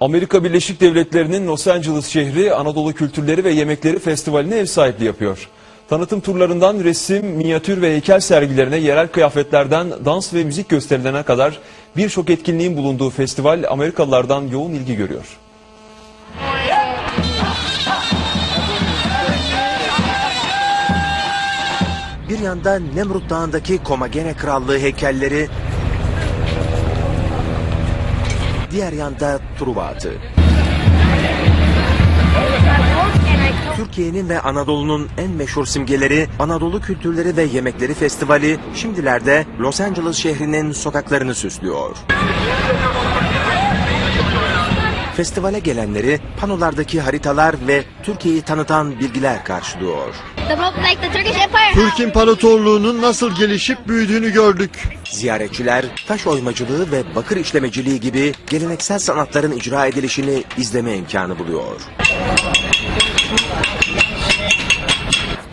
Amerika Birleşik Devletleri'nin Los Angeles şehri Anadolu Kültürleri ve Yemekleri Festivali'ne ev sahipliği yapıyor. Tanıtım turlarından resim, minyatür ve heykel sergilerine yerel kıyafetlerden dans ve müzik gösterilerine kadar birçok etkinliğin bulunduğu festival Amerikalılardan yoğun ilgi görüyor. Bir yanda Nemrut Dağı'ndaki Komagene Krallığı heykelleri, diğer yanda Truva Atı. Türkiye'nin ve Anadolu'nun en meşhur simgeleri Anadolu Kültürleri ve Yemekleri Festivali şimdilerde Los Angeles şehrinin sokaklarını süslüyor. Festivale gelenleri panolardaki haritalar ve Türkiye'yi tanıtan bilgiler karşılıyor. Türk İmparatorluğu'nun nasıl gelişip büyüdüğünü gördük. Ziyaretçiler taş oymacılığı ve bakır işlemeciliği gibi geleneksel sanatların icra edilişini izleme imkanı buluyor.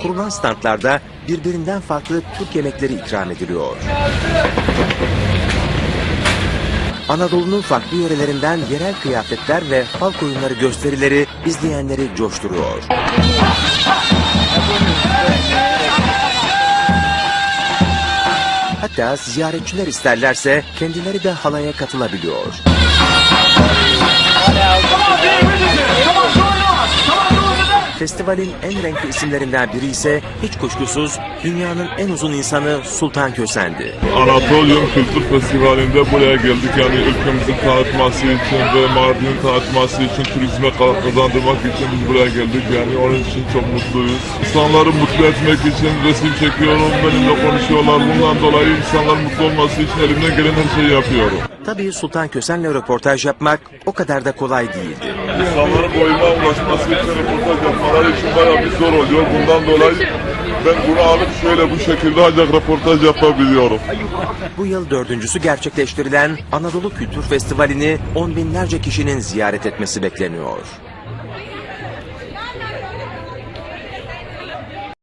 Kurulan standlarda birbirinden farklı Türk yemekleri ikram ediliyor. Anadolu'nun farklı yörelerinden yerel kıyafetler ve halk oyunları gösterileri izleyenleri coşturuyor. Hatta ziyaretçiler isterlerse kendileri de halaya katılabiliyor. Festivalin en renkli isimlerinden biri ise hiç kuşkusuz dünyanın en uzun insanı Sultan Kösen'di. Anatolium Kültür Festivali'nde buraya geldik. Yani ülkemizin tanıtması için ve Mardin'in tanıtması için, turizme kazandırmak için biz buraya geldik. Yani onun için çok mutluyuz. İnsanları mutlu etmek için resim çekiyorum, benimle konuşuyorlar. Bundan dolayı insanlar mutlu olması için elimden gelen her şeyi yapıyorum. Tabii Sultan Kösen'le röportaj yapmak o kadar da kolay değildi. İnsanların boyuma ulaşması için, röportaj yapmaları için bayağı bir zor oluyor. Bundan dolayı ben bunu alıp şöyle bu şekilde ancak röportaj yapabiliyorum. Bu yıl dördüncüsü gerçekleştirilen Anadolu Kültür Festivali'ni on binlerce kişinin ziyaret etmesi bekleniyor.